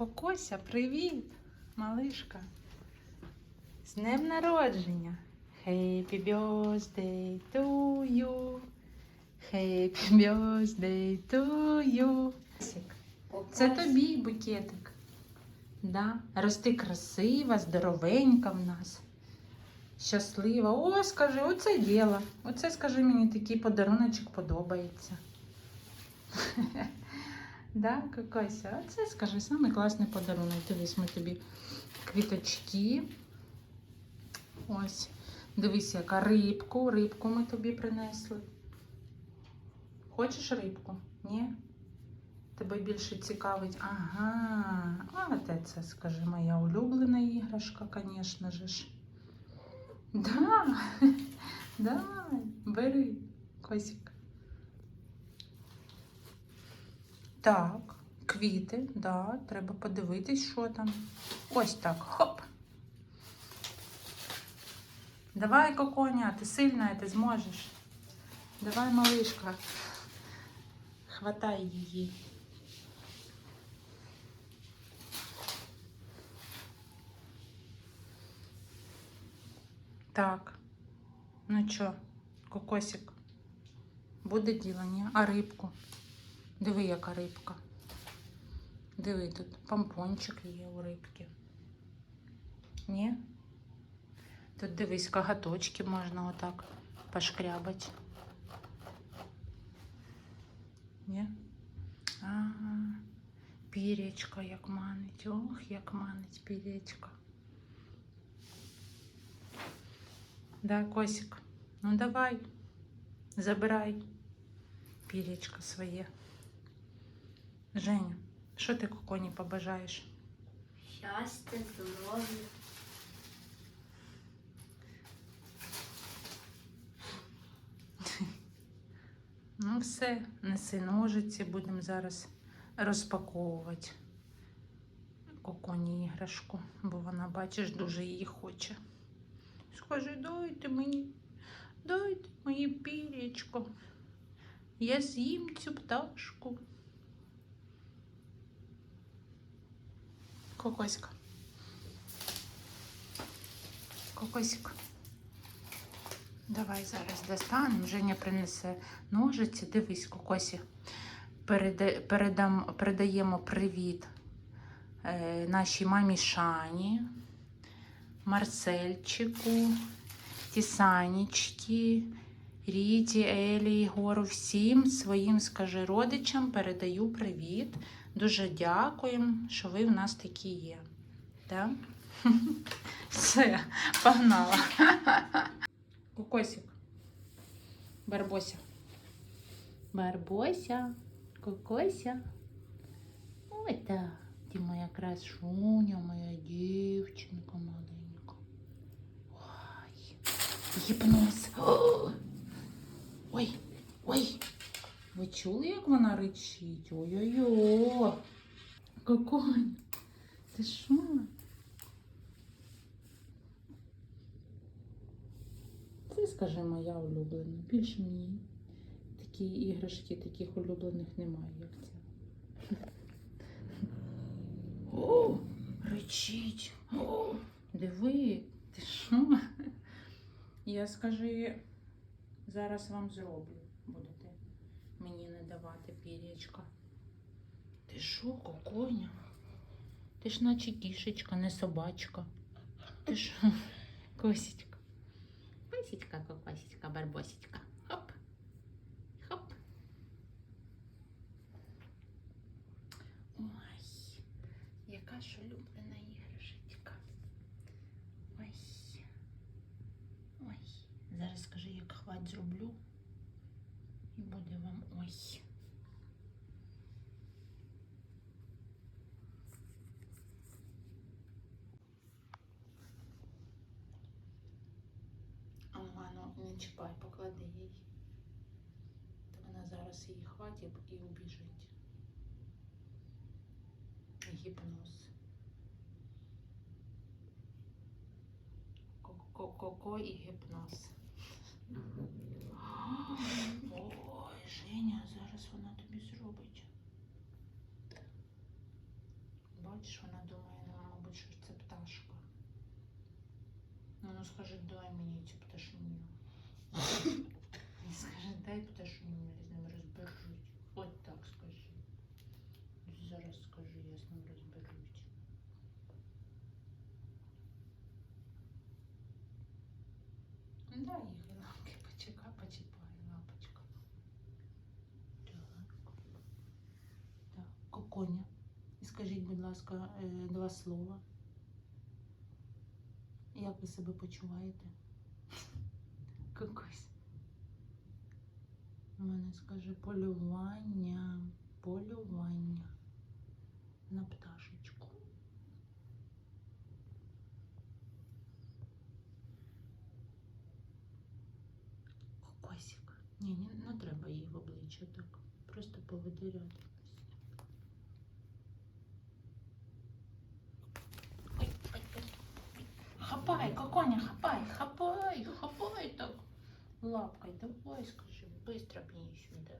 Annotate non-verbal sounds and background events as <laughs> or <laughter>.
Кокося, привіт, малишка. З днем народження. Happy birthday to you. Happy birthday to you. Це тобі букетик. Да? Рости красива, здоровенька в нас. Щаслива. О, скажи, оце діло. Оце, скажи, мені такий подаруночок подобається. <laughs> Да, Кокося? Оце, скажи, самий класний подарунок. Дивись, ми тобі квіточки. Ось. Дивись, яка рибку. Рибку ми тобі принесли. Хочеш рибку? Ні? Тебе більше цікавить. Ага. А це, скажи, моя улюблена іграшка, звісно ж. Да. <laughs> Давай, бери, Косик. Так, квіти, да, треба подивитись, що там. Ось так. Хоп. Давай, коконя, ти сильна, ти зможеш. Давай, малишка. Хватай її. Так. Ну чо, кокосик? Буде діло, ні? А рибку? Диви, яка рибка. Диви, тут помпончик є у рибки. Ні? Тут дивись, коготочки можна отак пошкрябати. Ні? Ага. Піречка як манить. Ох, як манить піречка. Да, Косик? Ну давай, забирай піречко своє. Женя, що ти коконі побажаєш? Щастя, здоров'я. <laughs> Ну, все, неси ножиці, будемо зараз розпаковувати коконі іграшку, бо вона, бачиш, дуже її хоче. Скажи, дайте мені, дайте моє пірячко. Я з'їм цю пташку. Кокоська. Кокосик. Давай зараз достанемо. Женя принесе ножиці. Дивись, Кокосі. Переда... Передам... Передаємо привіт е, нашій мамі Шані, Марсельчику, Тісанічки, Ріті, Елі, Ігору, всім своїм, скажи, родичам передаю привіт. Дуже дякуємо, що ви в нас такі є. Да? <laughs> Все, погнала. <laughs> Кокосик. Барбося. Барбося. Кокося. Ой, так. Ти моя красуня, моя дівчинка маленька. Ой. Гіпноз. <gasps> О! Ой, ой. Ви чули, як вона речить? Ой-ой-ой. Коконь. Ти що? Це, скажи, моя улюблена. Більше мені такі іграшки, таких улюблених немає, як ця. О, речить. О, диви, ти що? Я скажи, зараз вам зроблю. Будете мені не давати пірячка. Ти що, коконя? Ти ж наче кішечка, не собачка. Ти що, <laughs> косічка? Косічка, кокосічка, барбосічка. Хоп. Хоп. Ой, яка ж іграшечка. Ой. Ой. Зараз скажи, як хвать зроблю. І буде вам ой. Ага, ну не чіпай, поклади їй. То вона зараз її хватить і убіжить. Гіпноз. Ко-ко-ко і гіпноз. Ой, Женя, зараз вона тобі зробить. бачиш, вона думає, ну, мабуть, що це пташка. Ну, ну скажи, дай мені цю пташню. Скажи, дай пташню, я з ним розберусь. От так скажи. Зараз скажу, я з ним розберусь. Дай їй коконя. І скажіть, будь ласка, е, два слова. Як ви себе почуваєте? <laughs> Кокось. У мене скаже полювання, полювання на пташечку. Кокосик. Ні, не, не треба їй в обличчя так. Просто поведи. Ой, ой, ой. Хапай, коконя, хапай, хапай, хапай так. Лапкой давай, скажи, быстро мне сюда.